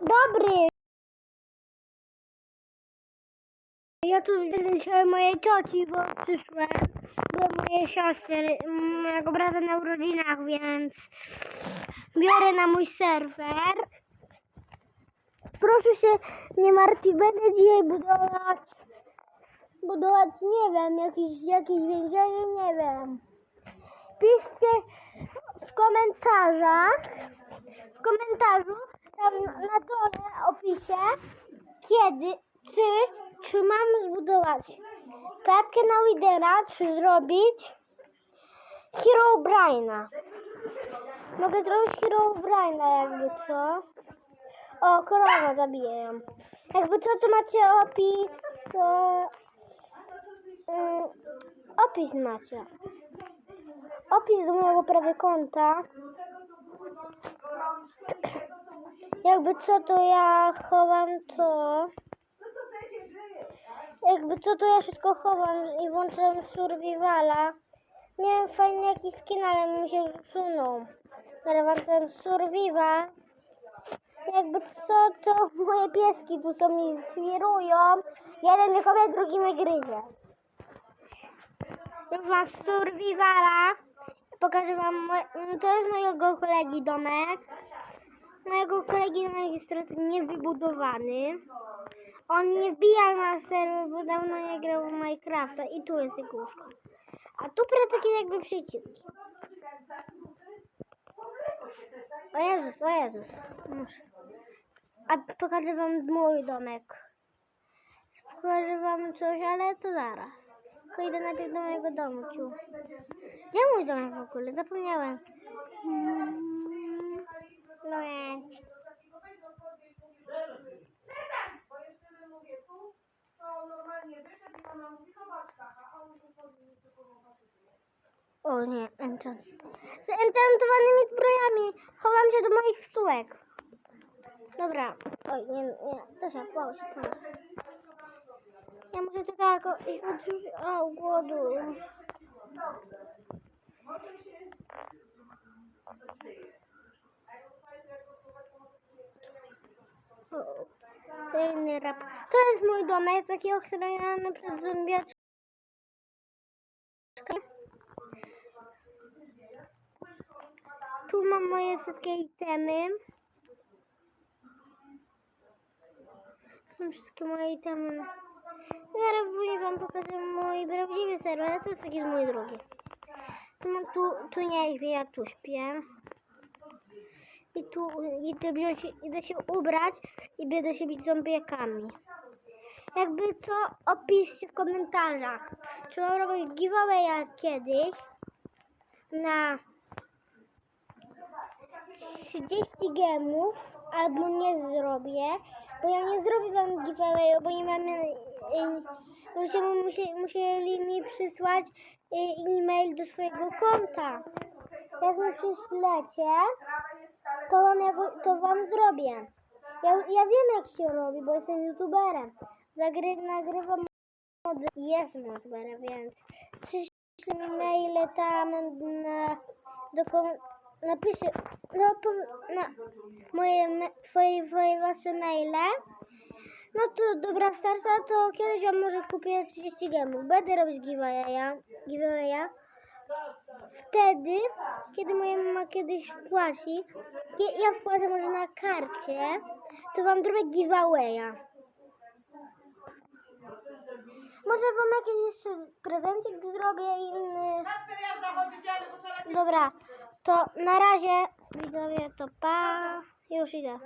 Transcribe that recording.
Dobry. Ja tu dzisiaj mojej cioci, bo przyszłem. Były moje siostry, mojego brata na urodzinach, więc biorę na mój serwer. Proszę się nie martwić, będę dzisiaj budować, budować, nie wiem, jakieś, jakieś więzienie, nie wiem. Piszcie w komentarzach, w komentarzu, tam na dole opisie, kiedy, czy, czy mam zbudować klatkę na Widera, czy zrobić Hero Braina. Mogę zrobić Hero Braina jakby co. O, krowa zabiję ją. Jakby co, tu macie opis, mm, opis macie. Opis do mojego prawie konta. Jakby co, to ja chowam to. Jakby co, to ja wszystko chowam i włączam survivala. Nie wiem, fajny jaki skin, ale mi się usunął. Włączam survival. Jakby co, to moje pieski tu są mi świrują. Jeden mnie kopie, drugi mnie gryzie. Już mam survivala. Pokażę wam, to jest mojego kolegi domek. Mojego kolegi trochę niewybudowany. On nie wbija na serwer, bo dawno nie grał w Minecrafta i tu jest jego łóżko. A tu pra takie jakby przyciski. O Jezus, o Jezus. Muszę. A pokażę wam mój domek. Pokażę wam coś, ale to zaraz. Tylko idę najpierw do mojego domu. Ciu. Gdzie mój domek w ogóle? Zapomniałem. Mm, Tylko O nie, enchant. Z enchantowanymi zbrojami. Chowam się do moich pszczółek. Dobra. Oj, nie, nie. To się, połóż. Ja muszę tylko ich odrzucić. O, głodu. Kolejny rap. To jest mój domek, taki ochroniony przed zombiaczkami. Tu mam moje wszystkie itemy. Są wszystkie moje itemy. Zaraz później wam pokażę mój prawdziwy serwer, to jest taki mój drugi. Tu, tu nie śpię, ja tu śpię. I tu idę, wziąć, idę się ubrać i będę się bić zombiakami. Jakby co, opiszcie w komentarzach. Czy mam robić giveawaya kiedyś na 30 gemów, albo nie zrobię, bo ja nie zrobię wam giveaway, bo nie mamy, y, musieli, musieli, musieli mi przysłać y, e-mail do swojego konta. Jak mi przyślecie, to wam, jako, to wam zrobię. Ja, ja wiem jak się robi, bo jestem youtuberem. Zagry, nagrywam od... Jestem youtuberem, więc mi maile tam na... Do, kom- napiszę no, po- na moje, twoje, twoje wasze maile. No to dobra, starca, to kiedyś wam może kupię 30 gemów. Będę robić giveawaya, giveawaya. Wtedy, kiedy moja mama kiedyś wpłaci, ja wpłacę może na karcie, to wam zrobię giveawaya. Może wam jakiś jeszcze prezencik zrobię inny. Dobra, to na razie widzowie to pa. Już idę.